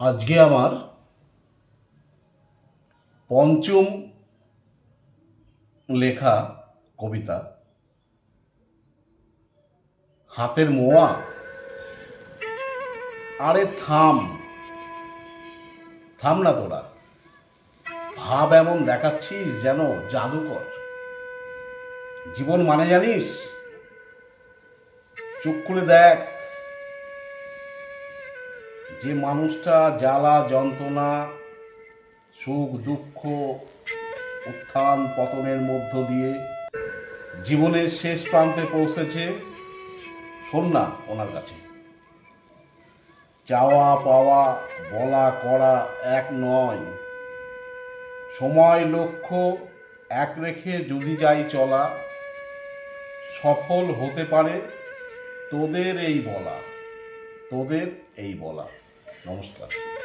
আজকে আমার পঞ্চম লেখা কবিতা। হাতের মোয়া। আরে থাম। থাম না তোরা। ভাব এমন দেখাচ্ছিস যেন জাদুকর। জীবন মানে জানিস? চোখ খুলে দেখ। যে মানুষটা জ্বালা, যন্ত্রণা, সুখ, দুঃখ, উত্থান, পতনের মধ্য দিয়ে জীবনের শেষ প্রান্তে পৌঁছেছে শোন না ওনার কাছে। চাওয়া, পাওয়া, বলা, করা এক নয়। সময়, লক্ষ্য এক রেখে যদি যাই চলা, সফল হতে পারে তোদের এই বলা। তোদের এই বলা। নমস্কার।